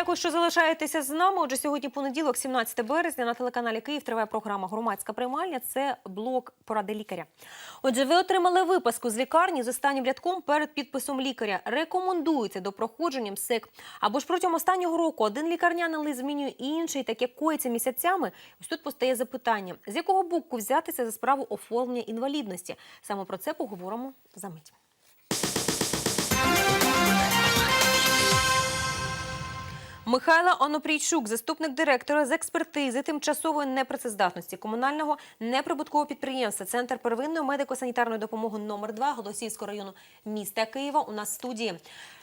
Дякую, що залишаєтеся з нами. Отже, сьогодні понеділок, 17 березня, на телеканалі Київ триває програма Громадська приймальня. Це блок поради лікаря. Отже, ви отримали виписку з лікарні з останнім рядком перед підписом лікаря. Рекомендується до проходження МСЕК. Або ж протягом останнього року один лікарняний лист змінює інший, таке коїться місяцями. Ось тут постає запитання: з якого боку взятися за справу оформлення інвалідності? Саме про це поговоримо за мить. Михайло Онопрійчук, заступник директора з експертизи тимчасової непрацездатності комунального неприбуткового підприємства Центр первинної медико-санітарної допомоги номер 2 Голосіївського району міста Києва. У нас в студії.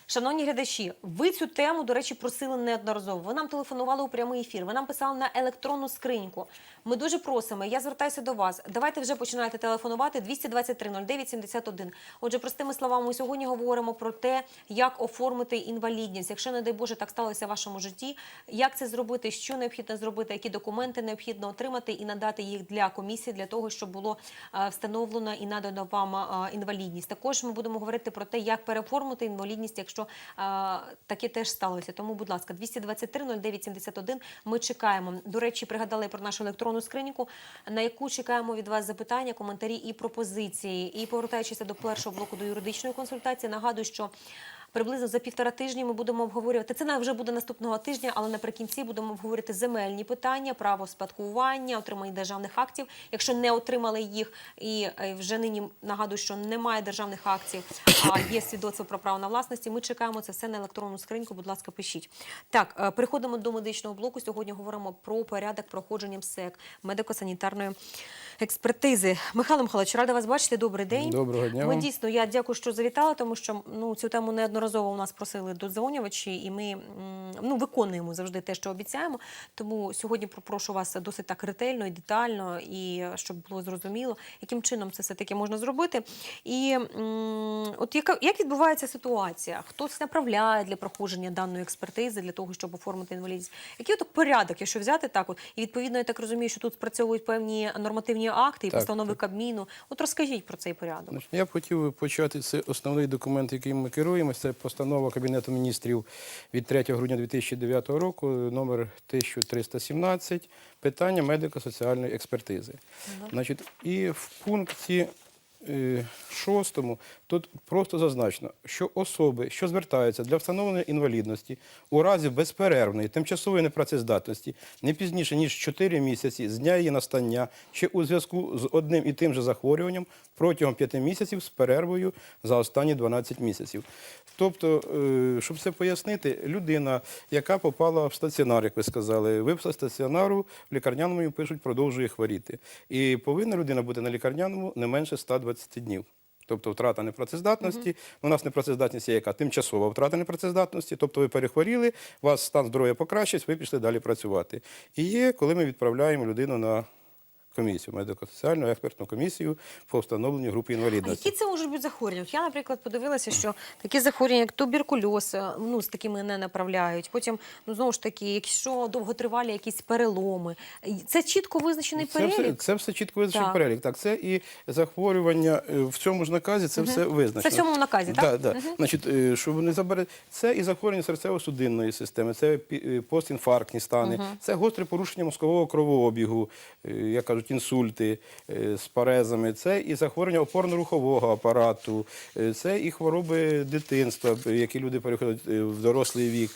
Шановні глядачі, ви цю тему, до речі, просили неодноразово. Ви нам телефонували у прямий ефір. Ви нам писали на електронну скриньку. Ми дуже просимо. Я звертаюся до вас. Давайте вже починайте телефонувати 223 09 71. Отже, простими словами, ми сьогодні говоримо про те, як оформити інвалідність. Якщо, не дай Боже, так сталося в вашому житті, як це зробити, що необхідно зробити, які документи необхідно отримати і надати їх для комісії для того, щоб було е, встановлено і надано вам е, інвалідність. Також ми будемо говорити про те, як переоформити інвалідність, якщо е, таке теж сталося. Тому, будь ласка, 223 09 71 Ми чекаємо. До речі, пригадали про нашу електронну скриньку, на яку чекаємо від вас запитання, коментарі і пропозиції. І повертаючись до першого блоку до юридичної консультації, нагадую, що. Приблизно за півтора тижні ми будемо обговорювати. Це вже буде наступного тижня, але наприкінці будемо обговорювати земельні питання, право спадкування, отримання державних актів. Якщо не отримали їх, і е, вже нині нагадую, що немає державних актів, а є свідоцтво про право на власності. Ми чекаємо це все на електронну скриньку. Будь ласка, пишіть. Так, е, переходимо до медичного блоку. Сьогодні говоримо про порядок проходження МСЕК, медико-санітарної експертизи. Михайло Михайлович, рада вас бачити. Добрий день. Доброго дня Ми дійсно я дякую, що завітали, тому що ну цю тему неодноразово у нас просили додзвонювачі, і ми ну виконуємо завжди те, що обіцяємо. Тому сьогодні попрошу вас досить так ретельно і детально, і щоб було зрозуміло, яким чином це все таки можна зробити. І от яка як відбувається ситуація? Хтось направляє для проходження даної експертизи для того, щоб оформити інвалідність? Який от порядок, якщо взяти так, от і відповідно я так розумію, що тут спрацьовують певні нормативні акти і Так, постанови так. Кабміну. От розкажіть про цей порядок. Я б хотів почати. Це основний документ, яким ми керуємося. Це постанова Кабінету міністрів від 3 грудня 2009 року, номер 1317, питання медико-соціальної експертизи. Значить, і в пункті шостому тут просто зазначено, що особи, що звертаються для встановлення інвалідності у разі безперервної тимчасової непрацездатності не пізніше ніж 4 місяці з дня її настання чи у зв'язку з одним і тим же захворюванням протягом 5 місяців з перервою за останні 12 місяців. Тобто, е, щоб це пояснити, людина, яка попала в стаціонар, як ви сказали, виписала з стаціонару, в лікарняному пишуть, продовжує хворіти. І повинна людина бути на лікарняному не менше 120 днів. Тобто втрата непрацездатності. У нас непрацездатність є яка тимчасова втрата непрацездатності. Тобто ви перехворіли, у вас стан здоров'я покращився, ви пішли далі працювати. І є, коли ми відправляємо людину на комісію, медико-соціальну експертну комісію по встановленню групи А інвалідності. які це можуть бути захворювання? Я, наприклад, подивилася, що такі захворювання, як туберкульоз, е, ну з такими не направляють. Потім, ну знову ж таки, якщо довготривалі якісь переломи, це чітко визначений Це все, перелік. це все чітко визначений Так. перелік. Так, це і захворювання е, в цьому ж наказі, це все визначено. Це в цьому наказі, так? Да, да. Значить, е, щоб не забере, це і захворювання серцево-судинної системи, це постінфарктні стани, це гостре порушення мозкового кровообігу, як кажуть, інсульти е, з парезами, це і захворювання опорно-рухового апарату, е, це і хвороби дитинства, які люди переходять е, в дорослий вік,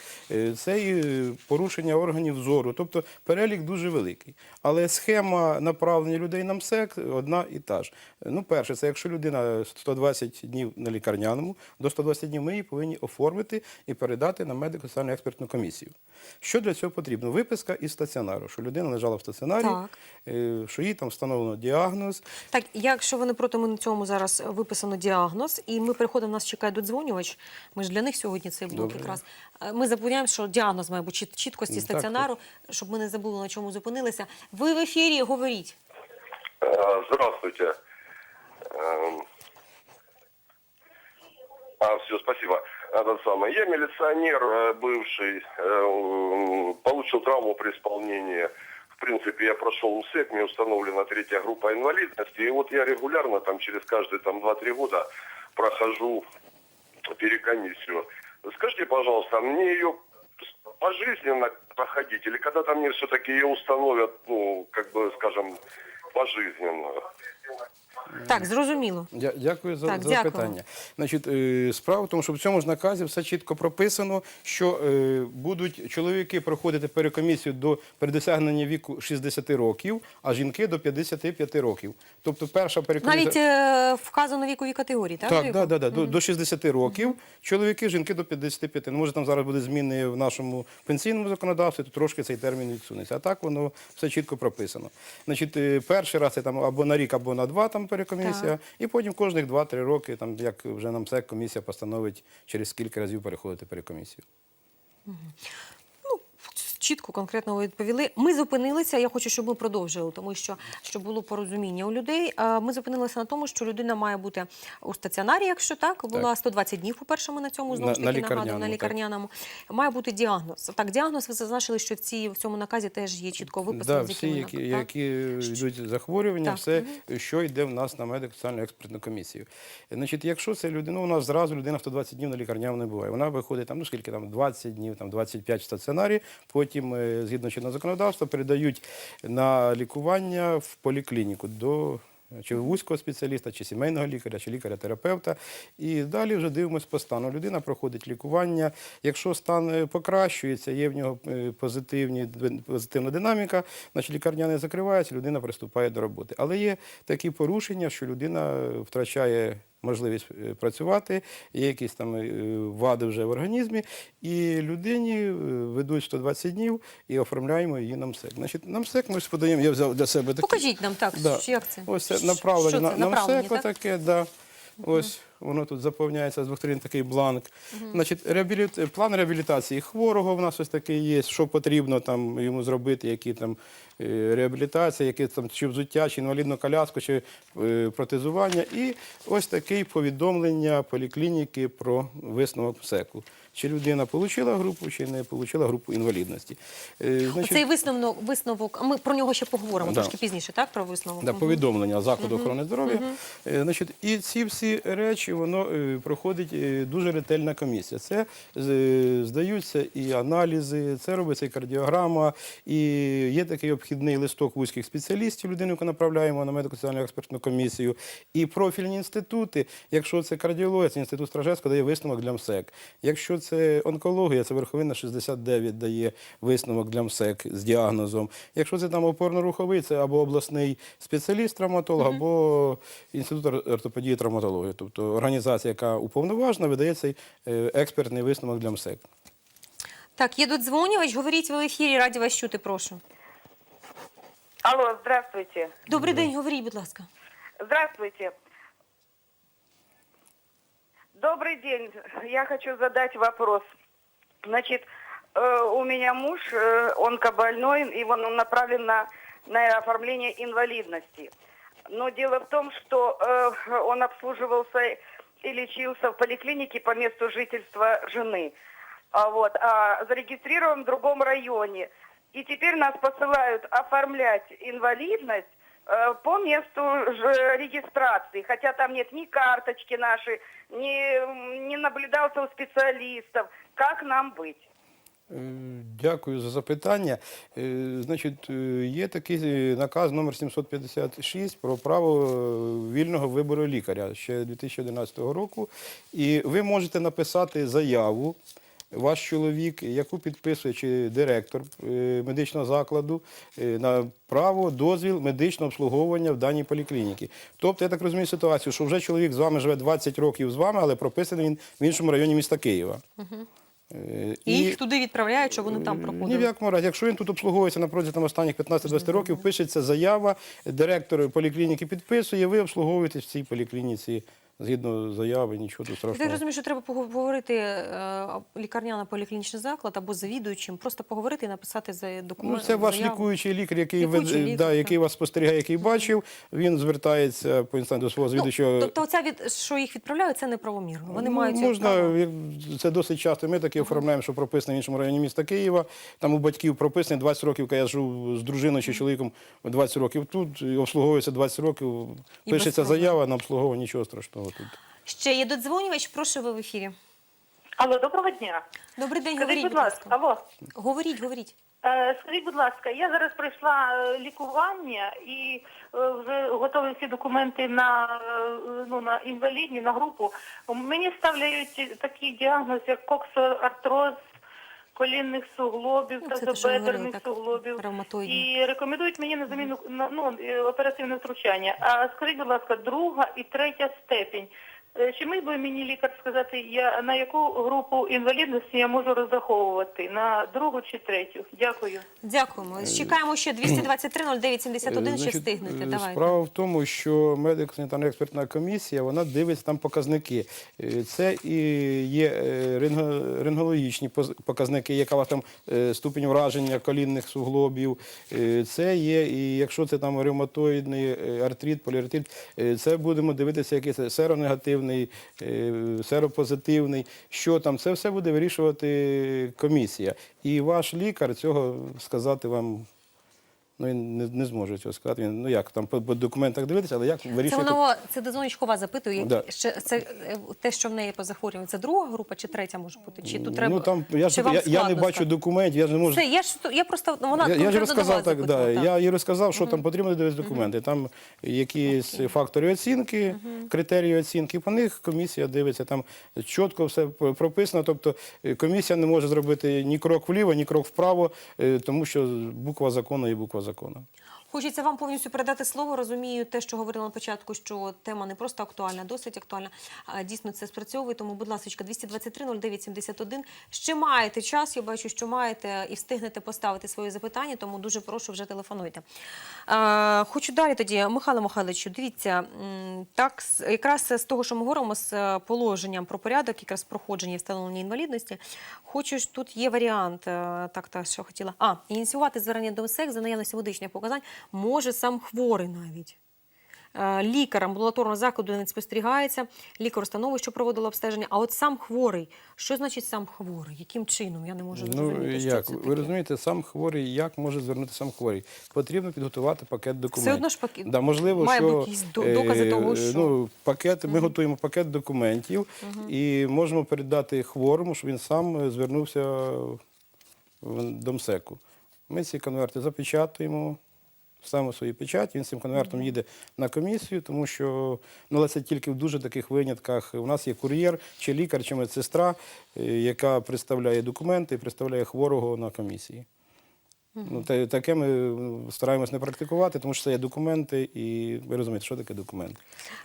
це і порушення органів зору. Тобто перелік дуже великий. Але схема направлення людей на МСЕК одна і та ж. Ну, перше, це якщо людина 120 днів на лікарняному, до 120 днів ми її повинні оформити і передати на медико-соціальну експертну комісію. Що для цього потрібно? Виписка із стаціонару, що людина лежала в стаціонарі, Так. е, що їй там встановлено діагноз. Так, якщо ви не проти, ми на цьому зараз виписано діагноз, і ми переходимо, нас чекає додзвонювач. Ми ж для них сьогодні цей блок Добре. якраз. Е, Ми запевняємо, що діагноз має бути чіт- чіткості Ну, так, стаціонару, щоб ми не забули, на чому зупинилися. Ви в ефірі говоріть. Э, Здравствуйте. Эм, А, все, спасибо. Этот самый. Я милиционер э, бывший, э, м, получил травму при исполнении. Принципе, я прошел МСЭК, мне установлена третья группа инвалидности. И вот я регулярно, там, через каждые там, 2-3 года прохожу перекомиссию. Скажите, пожалуйста, мне ее пожизненно проходить, или когда-то мне все-таки ее установят, ну, как бы, скажем, пожизненно? Так, зрозуміло. Дя- Дякую за, Так, за дякую. питання. Значить, е, справа в тому, що в цьому ж наказі все чітко прописано, що е, будуть чоловіки проходити перекомісію до передосягнення віку 60 років, а жінки до 55 років. Тобто перша перекомісія... Навіть е, вказано вікові категорії, так? Так, да, да, да, до, до 60 років, чоловіки, жінки до 55. Ну, може, там зараз буде зміни в нашому пенсійному законодавстві, то трошки цей термін відсунеться. А так воно все чітко прописано. Значить, перший раз це там або на рік, або на два там перекомісія, Так. і потім кожних 2-3 роки, там, як вже нам СЕК комісія постановить через скільки разів переходити перекомісію. Чітко, конкретно ви відповіли. Ми зупинилися. Я хочу, щоб ми продовжили, тому що щоб було порозуміння у людей. Ми зупинилися на тому, що людина має бути у стаціонарі, якщо так була 120 днів. По першому на цьому знову ж на таки нагадую, на лікарняному, так. Має бути діагноз. Так, діагноз ви зазначили, що в цій в цьому наказі теж є чітко виписано, Да, всі, які, так? які йдуть захворювання, Так, все, що йде в нас на медико-соціальну експертну комісію. Значить, якщо це людина, ну, у нас зразу людина 120 днів на лікарняному не буває. Вона виходить там, ну скільки там, 20 днів, там 25 в стаціонарі, потім, е, згідно чинного законодавства, передають на лікування в поліклініку до чи вузького спеціаліста, чи сімейного лікаря, чи лікаря-терапевта. І далі вже дивимося по стану. Людина проходить лікування. Якщо стан е, покращується, є в нього е, позитивні, позитивна динаміка, значить лікарня не закривається, людина приступає до роботи. Але є такі порушення, що людина втрачає можливість е, працювати, є якісь там е, вади вже в організмі, і людині е, ведуть 120 днів і оформляємо її намсек. Значить, намсек ми сподаємо. подаємо, я взяв для себе такі. Покажіть нам так, Да. як це? Ось це направлення що це? на Направлення, МСЕК так? таке, да. Ось воно тут заповняється з двох такий бланк. Значить, реабіліт... план реабілітації хворого в нас ось такий є, що потрібно там йому зробити, які там е, реабілітація, які там чи взуття, чи інвалідну коляску, чи е, протезування. І ось таке повідомлення поліклініки про висновок МСЕКу. Чи людина отримала групу, чи не отримала групу інвалідності. Е, значить, Оцей висновок, висновок, ми про нього ще поговоримо Да. трошки пізніше, так? Про висновок. Да, повідомлення закладу охорони здоров'я. Е, Значить, і ці всі речі воно е, проходить е, дуже ретельна комісія. Це е, здаються і аналізи, це робиться і кардіограма, і є такий обхідний листок вузьких спеціалістів, людину, яку направляємо на медико-соціальну експертну комісію. І профільні інститути, якщо це кардіологія, це інститут Стражевського дає висновок для МСЕК. Якщо це онкологія, це верховина 69 дає висновок для МСЕК з діагнозом. Якщо це там опорно-руховий, це або обласний спеціаліст травматолог, або інститут ортопедії і травматології. Тобто організація, яка уповноважена, видає цей е, експертний висновок для МСЕК. Так, є додзвонювач, говоріть ви в ефірі, раді вас чути, прошу. Алло, здравствуйте. Добрий день, говоріть, будь ласка. Здравствуйте. Добрый день. Я хочу задать вопрос. Значит, э, у меня муж э, онкобольной, и он направлен на, на оформление инвалидности. Но дело в том, что э, он обслуживался и лечился в поликлинике по месту жительства жены. А вот, а зарегистрирован в другом районе. И теперь нас посылают оформлять инвалидность э, по месту ж- регистрации, хотя там нет ни карточки нашей, ни, не наблюдался у специалистов. Как нам быть? Е, Дякую за запитання. Е, Значить, е, є такий наказ номер 756 про право вільного вибору лікаря ще 2011 року. І ви можете написати заяву. Ваш чоловік, яку підписує чи директор медичного закладу на право дозвіл медичного обслуговування в даній поліклініці. Тобто, я так розумію ситуацію, що вже чоловік з вами живе 20 років з вами, але прописаний він в іншому районі міста Києва. Е, І їх туди відправляють, що вони там Ні в якому разі. Якщо він тут обслуговується на протязі там, останніх 15-20 років, пишеться заява, директор поліклініки підписує, ви обслуговуєтесь в цій поліклініці згідно заяви, нічого тут Я страшного. розумію, що треба поговорити е, лікарняна поліклінічний заклад або завідуючим, просто поговорити і написати за Ну, це ваш заяву. лікуючий лікар, який, Лікуючий вед- лікар, да, який вас спостерігає, який бачив, він звертається по інстанції до свого звідувачого. Ну, тобто, оця від що їх відправляють, це неправомірно. Вони Ну, мають можна, це досить часто. Ми такі оформляємо, що прописано в іншому районі міста Києва. Там у батьків прописано 20 років, коли я жив з дружиною чи чоловіком 20 років. Тут обслуговується 20 років, пишеться заява на обслуговування, нічого страшного тут. Ще є додзвонювач, прошу ви в ефірі. Алло, доброго дня. Добрий день, Скажіть, говоріть, будь ласка, ласка. алло. Говоріть, говоріть. Е, Скажіть, будь ласка, я зараз пройшла е, лікування і е, вже готові всі документи на, е, ну, на інвалідні, на групу. Мені ставляють такий діагноз, як коксоартроз колінних суглобів, та говорили, тазобедерних так, суглобів. І рекомендують мені на заміну на ну, е, оперативне втручання. А скажіть, будь ласка, друга і третя степень. Е, Чи міг би мені лікар сказати, я на яку групу інвалідності я можу розраховувати? На другу чи третю? Дякую. Дякуємо. Чекаємо ще 223 09 71, ще Значить, встигнете. е, Давайте. Справа в тому, що медико-санітарна експертна комісія вона дивиться там показники. Е, Це і є е, рентго- рентгенологічні поз- показники, яка у вас там е, ступінь враження колінних суглобів. Е, Це є, і якщо це там ревматоїдний е, артрит, поліартрит, е, це будемо дивитися, який це серонегативний, е, серопозитивний. Що там, це все буде вирішувати комісія. І ваш лікар цього сказати вам. Ну, він не, не зможе цього сказати. Він, ну як, там по, по документах дивитися, але як Це вирішувати. воно це дзвоничко вас запитує. Да. Ще це е, те, що в неї по захворюванню. Це друга група чи третя може бути? Чи тут треба ну, там, я, ж, я, я не бачу документів, я ж не можу. Це я ж я просто ну, вона я, я ж розказав так, да. Я їй розказав, що там потрібно дивитися документи. Там якісь фактори оцінки, критерії оцінки, по них комісія дивиться, там чітко все прописано. Тобто е, комісія не може зробити ні крок вліво, ні крок вправо, е, тому що буква закону є буква закону закону. Хочеться вам повністю передати слово. Розумію те, що говорила на початку, що тема не просто актуальна, досить актуальна. А, Дійсно, це спрацьовує. Тому, будь ласка, 223 09 71. Ще маєте час. Я бачу, що маєте і встигнете поставити свої запитання. Тому дуже прошу вже телефонуйте. Хочу далі тоді, Михайло Михайловичу, дивіться, так якраз з того, що ми говоримо з е, положенням про порядок, якраз проходження і встановлення інвалідності. Хочу тут є варіант, е, так та що хотіла. А ініціювати звернення до МСЕК за наявності медичних показань може сам хворий навіть. Е, Лікар амбулаторного закладу не спостерігається, лікар установи, що проводила обстеження. А от сам хворий, що значить сам хворий? Яким чином? Я не можу Ну зрозуміти. що як це ви таке. розумієте, сам хворий, як може звернути сам хворий? Потрібно підготувати пакет документів. Все одно ж пакет- Да, можливо, має що, якісь докази е, того, що- ну, пакет. Ми готуємо пакет документів і можемо передати хворому, щоб він сам е, звернувся в домсеку. Ми ці конверти запечатуємо. Ставимо свої печаті, він з цим конвертом їде на комісію, тому що ну, але це тільки в дуже таких винятках. У нас є кур'єр, чи лікар, чи медсестра, е, яка представляє документи і представляє хворого на комісії. Ну, та- таке ми ну, стараємось не практикувати, тому що це є документи, і ви розумієте, що таке документ.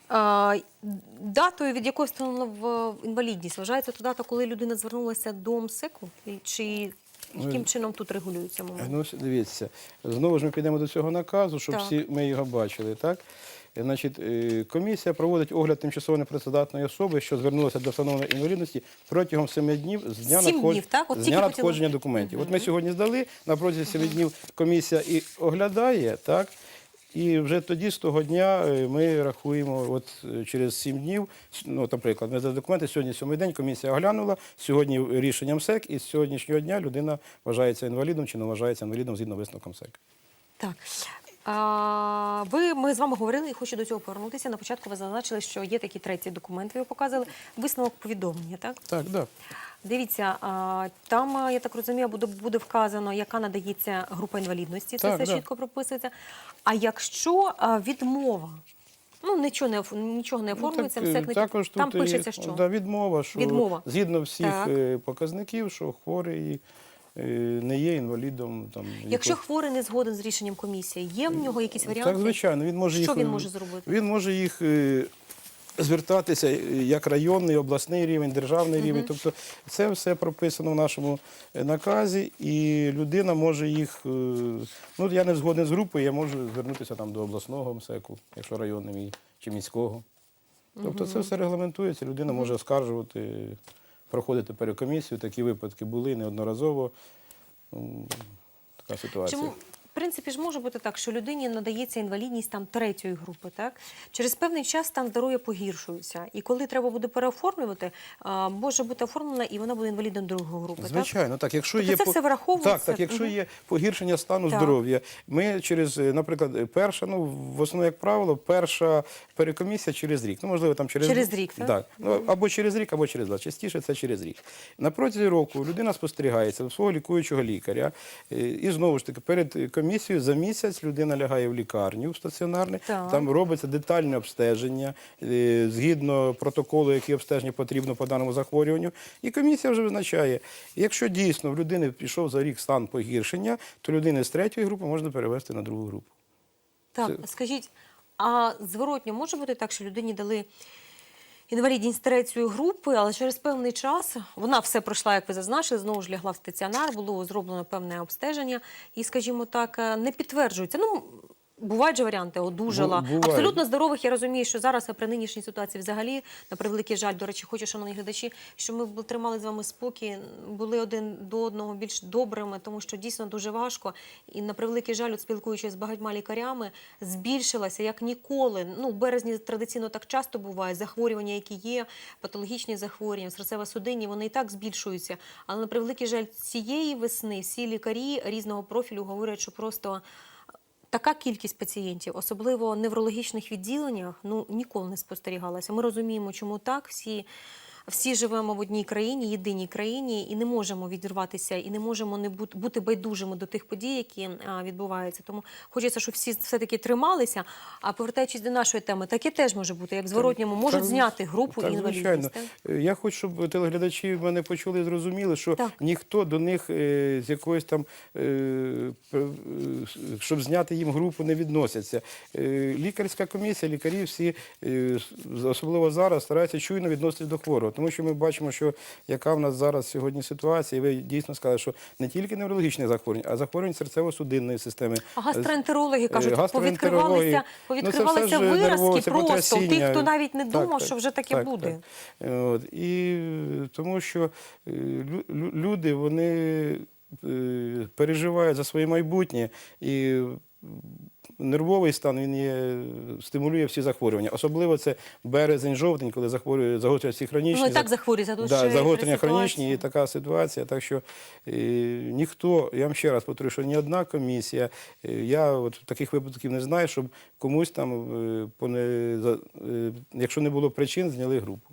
А, датою, від якої встановлена в інвалідність, вважається та дата, коли людина звернулася до МСЕКу? Чи яким чином тут регулюється момент? Ну, дивіться, знову ж ми підемо до цього наказу, щоб Так. всі ми його бачили. Так? Значить, е, комісія проводить огляд тимчасово непрацездатної особи, що звернулася до встановленої інвалідності протягом семи днів з дня, Сім днів, так? От з тільки дня хотіла- надходження документів. От ми сьогодні здали, на протязі семи днів комісія і оглядає, так? І вже тоді, з того дня, е, ми рахуємо, от е, через 7 днів, ну, наприклад, ми за документи, сьогодні сьомий день, комісія оглянула, сьогодні рішенням СЕК, і з сьогоднішнього дня людина вважається інвалідом чи не вважається інвалідом згідно висновком СЕК. Так. А, ви, ми з вами говорили і хочу до цього повернутися. На початку ви зазначили, що є такий третій документ, ви його показували. Висновок повідомлення, так? Так, так. Дивіться, а, там, я так розумію, буде, буде вказано, яка надається група інвалідності. Це Так, все да. чітко прописується. А якщо а, відмова, ну нічого не нічого не оформлюється, Ну, так, також там тут пишеться, що Да, відмова, що Відмова. згідно всіх Так. е, показників, що хворий е, не є інвалідом. Там, якщо якого- хворий не згоден з рішенням комісії, є в нього якісь варіанти? Так, звичайно, він може Що він е, може зробити? Він може їх е, звертатися е, як районний, обласний рівень, державний рівень. Тобто це все прописано в нашому е, наказі, і людина може їх. е, Ну, я не згоден з групою, я можу звернутися там до обласного МСЕКу, якщо районний мій, чи міського. Тобто це все регламентується, людина може оскаржувати, проходити перекомісію. Такі випадки були неодноразово. Така ситуація. Чому принципі ж може бути так, що людині надається інвалідність там третьої групи, так? Через певний час стан здоров'я погіршується. І коли треба буде переоформлювати, а, може бути оформлена і вона буде інвалідом другої групи. Звичайно, так. Якщо Тобто є це по- все враховується? Так, так, якщо є погіршення стану Так. здоров'я, ми через, е, наприклад, е, перша, ну в основному, як правило, перша перекомісія через рік. Ну, можливо, там через Через рік, так? Так. Ну, або через рік, або через два. Частіше це через рік. На протязі року людина спостерігається у свого лікуючого лікаря. е, І знову ж таки, перед комісією за місяць людина лягає в лікарню в стаціонарне, Так. там робиться детальне обстеження е, згідно протоколу, які обстеження потрібно по даному захворюванню. І комісія вже визначає, якщо дійсно в людини пішов за рік стан погіршення, то людини з третьої групи можна перевести на другу групу. Так, Це- скажіть, а зворотньо може бути так, що людині дали інвалідність третьої групи, але через певний час вона все пройшла, як ви зазначили, знову ж лягла в стаціонар, було зроблено певне обстеження, і, скажімо так, е, не підтверджується. Ну, Бувають же варіанти, одужала. Бу-. Абсолютно здорових, я розумію, що зараз а при нинішній ситуації взагалі, на превеликий жаль, до речі, хочу, шановні глядачі, що ми тримали з вами спокій, були один до одного більш добрими, тому що дійсно дуже важко. І на превеликий жаль, от спілкуючись з багатьма лікарями, збільшилася як ніколи. Ну, в березні традиційно так часто буває. Захворювання, які є, патологічні захворювання, серцево-судинні, вони і так збільшуються. Але на превеликий жаль, цієї весни всі лікарі різного профілю говорять, що просто. Така кількість пацієнтів, особливо в неврологічних відділеннях, ну ніколи не спостерігалася. Ми розуміємо, чому так. Всі, всі живемо в одній країні, єдиній країні, і не можемо відірватися, і не можемо не бути, байдужими до тих подій, які відбуваються. Тому хочеться, щоб всі все-таки трималися. А повертаючись до нашої теми, таке теж може бути, як зворотньому, можуть Так, зняти групу так, інвалідність. звичайно. так? Е, Я хочу, щоб телеглядачі мене почули і зрозуміли, що Так. ніхто до них е, з якоїсь там, е, е, щоб зняти їм групу, не відносяться. Е, Лікарська комісія, лікарі всі, е, особливо зараз, стараються чуйно відноситись до хворого. Тому що ми бачимо, що яка в нас зараз сьогодні ситуація, і ви дійсно сказали, що не тільки неврологічні захворювання, а захворювання серцево-судинної системи. А гастроентерологи кажуть, Е, гастроентерологи. повідкривалися, Ну, повідкривалися все виразки просто у тих, хто навіть не думав, так, що вже таке так, буде. так. Е, От, і е, тому що е, лю- лю- люди вони е, переживають за своє майбутнє і нервовий стан він є, стимулює всі захворювання. Особливо це березень, жовтень, коли захворює загострюють всі хронічні. Ну і так зах- захворюється тут Да, загострення хронічні і така ситуація. Так що е, ніхто, я вам ще раз повторю, що ні одна комісія, е, я от таких випадків не знаю, щоб комусь там, е, по не, за- е, якщо не було причин, зняли групу.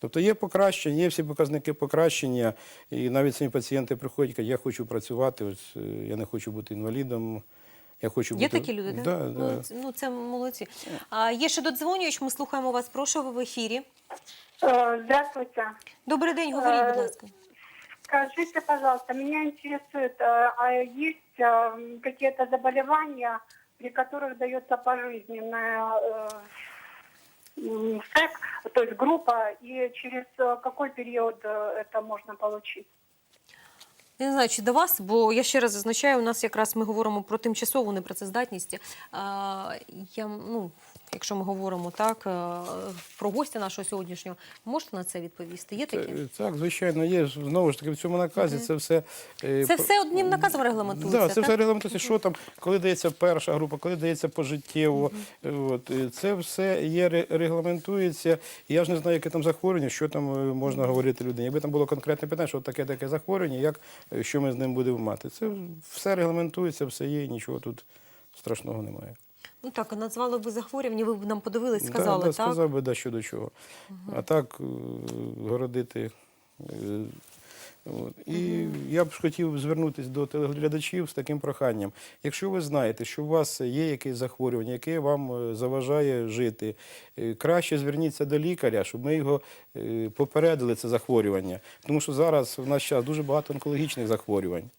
Тобто є покращення, є всі показники покращення, і навіть самі пацієнти приходять, кажуть, я хочу працювати, ось, я не хочу бути інвалідом. Я хочу Є бути... такі люди, так? Да, да. Ну, ц- ну, це молодці. А, є ще додзвонювач, ми слухаємо вас. Прошу, ви в ефірі. Э, Здравствуйте. Добрий день, говоріть, будь Е, ласка. Скажите, пожалуйста, меня интересует, э, а есть э, какие-то заболевания, при которых дается пожизненная э, м, СЭК, то есть группа, и через э, какой период э, это можно получить? Я не знаю, чи до вас, бо я ще раз зазначаю, у нас якраз ми говоримо про тимчасову непрацездатність. Я, ну, якщо ми говоримо так, е, про гостя нашого сьогоднішнього, можете на це відповісти? Є такі? Так, звичайно, є. Знову ж таки, в цьому наказі це все. е, Це все одним наказом регламентується, Да, це так? все регламентується, що там, коли дається перша група, коли дається пожиттєво. Е, От, це все є, регламентується. Я ж не знаю, яке там захворювання, що там е, можна говорити людині. Якби там було конкретне питання, що таке таке захворювання, як, що ми з ним будемо мати. Це все регламентується, все є, нічого тут страшного немає. Ну так, назвали би захворювання, ви б нам подивились, сказали, да, так? сказав би, да, що до чого. А так, е, городити. е, От. І я б хотів звернутися до телеглядачів з таким проханням. Якщо ви знаєте, що у вас є якесь захворювання, яке вам е, заважає жити, краще зверніться до лікаря, щоб ми його попередили це захворювання. Тому що зараз в наш час дуже багато онкологічних захворювань.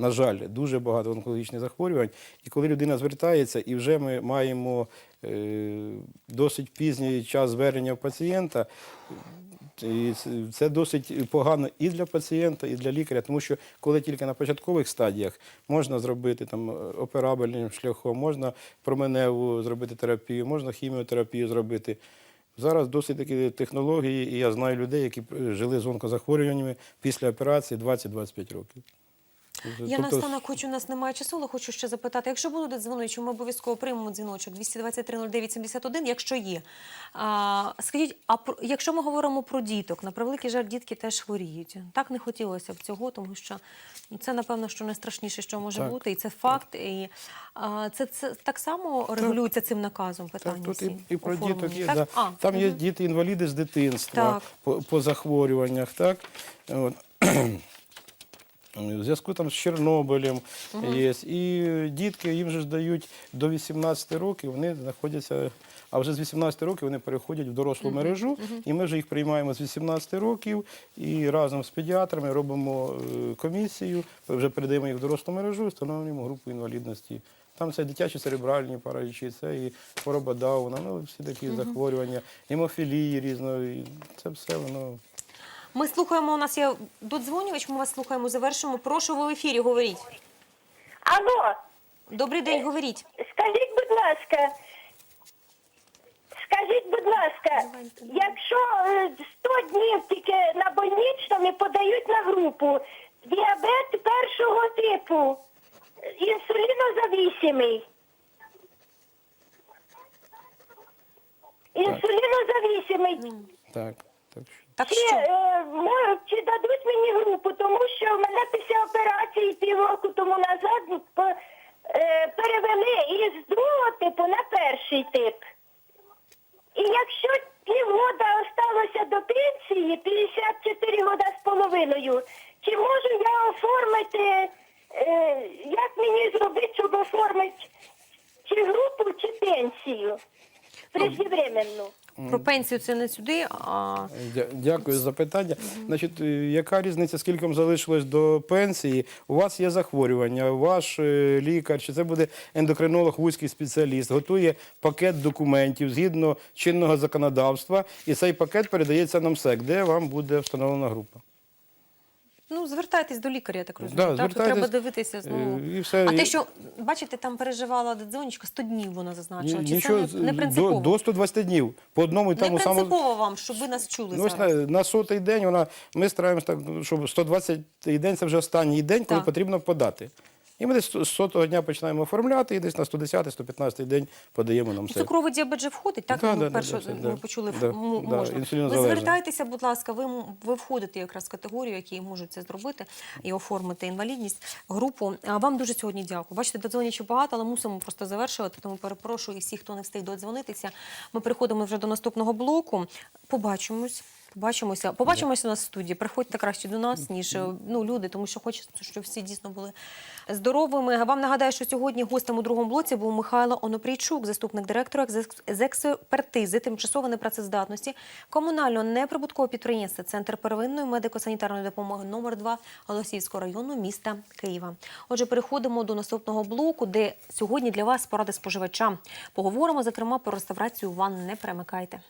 На жаль, дуже багато онкологічних захворювань. І коли людина звертається, і вже ми маємо е, досить пізній час звернення пацієнта, і це- досить погано і для пацієнта, і для лікаря, тому що коли тільки на початкових стадіях можна зробити там операбельним шляхом, можна променеву зробити терапію, можна хіміотерапію зробити. Зараз досить такі технології, і я знаю людей, які е, жили з онкозахворюваннями після операції 20-25 років. Я Тобто, наостанок хочу, у нас немає часу, але хочу ще запитати, якщо будуть дзвонити, ми обов'язково приймемо дзвіночок 223 09 71, якщо є. А, скажіть, а про, якщо ми говоримо про діток, на превеликий жаль, дітки теж хворіють. Так не хотілося б цього, тому що це, напевно, що найстрашніше, що може Так. бути, і це факт. І, а, це, це так само регулюється цим наказом питання. Так, тут всі і, і про діток є. так? Да. А, Там є діти-інваліди з дитинства Так. по, по захворюваннях. Так? От. В зв'язку там з Чорнобилем є. І дітки їм же ж дають до 18 років, вони знаходяться, а вже з 18 років вони переходять в дорослу мережу, і ми вже їх приймаємо з 18 років і разом з педіатрами робимо е, комісію, вже передаємо їх в дорослу мережу і встановлюємо групу інвалідності. Там це дитячі церебральні паралічі, це і хвороба Дауна, ну всі такі захворювання, гемофілії різної. Це все воно. Ми слухаємо, у нас є додзвонювач, ми вас слухаємо, завершимо. Прошу ви в ефірі, говоріть. Алло, Добрий день, говоріть. скажіть, будь ласка, скажіть, будь ласка, якщо е, 100 днів тільки на больничному і подають на групу діабет першого типу, інсулінозависимий. Інсулінозависимий. Так, так що. Так Чи, що? е, мо- чи дадуть мені групу, тому що в мене після операції півроку тому назад по- е, перевели із другого типу на перший тип. І якщо півгода осталося до пенсії, 54 года з половиною, чи можу я оформити, е, як мені зробити, щоб оформити чи групу, чи пенсію преждевременну? Про пенсію це не сюди, а Дякую за питання. Значить, е, яка різниця, скільки вам залишилось до пенсії? У вас є захворювання, ваш е, лікар, чи це буде ендокринолог, вузький спеціаліст, готує пакет документів згідно чинного законодавства, і цей пакет передається на МСЕК, де вам буде встановлена група. Ну звертайтесь до лікаря, я так розумію. Да, так? Тут треба дивитися знову. е, і все. А те, що бачите, там переживала дзвонечка, 100 днів вона зазначила. Чи Нічого, це не, не принципово? до, до 120 днів. По одному і не тому самому. принципово вам, щоб ви нас чули Ну, ось зараз. на, на сотий день вона, ми стараємося так, щоб 120 день це вже останній день, коли Так. потрібно подати. І ми десь з сотого дня починаємо оформляти, і десь на 110-115 день подаємо нам все. Цукровий діабет же входить, так? Да, ми да, да, перше да, ми да. почули, Да, м- да, можна. Ви звертайтеся, будь ласка, ви, ви входите якраз в категорію, які можуть це зробити і оформити інвалідність, групу. Вам дуже сьогодні дякую. Бачите, додзвонюючи багато, але мусимо просто завершувати, тому перепрошую і всіх, хто не встиг додзвонитися. Ми переходимо вже до наступного блоку. Побачимось. Побачимося. Побачимося у нас в студії. Приходьте краще до нас, ніж е, ну, люди, тому що хочеться, щоб всі дійсно були здоровими. Вам нагадаю, що сьогодні гостем у другому блоці був Михайло Онопрійчук, заступник директора з- з експертизи тимчасової непрацездатності комунального неприбуткового підприємства Центр первинної медико-санітарної допомоги номер 2 Голосіївського району міста Києва. Отже, переходимо до наступного блоку, де сьогодні для вас поради споживачам. Поговоримо зокрема про реставрацію ванн. Не перемикайте.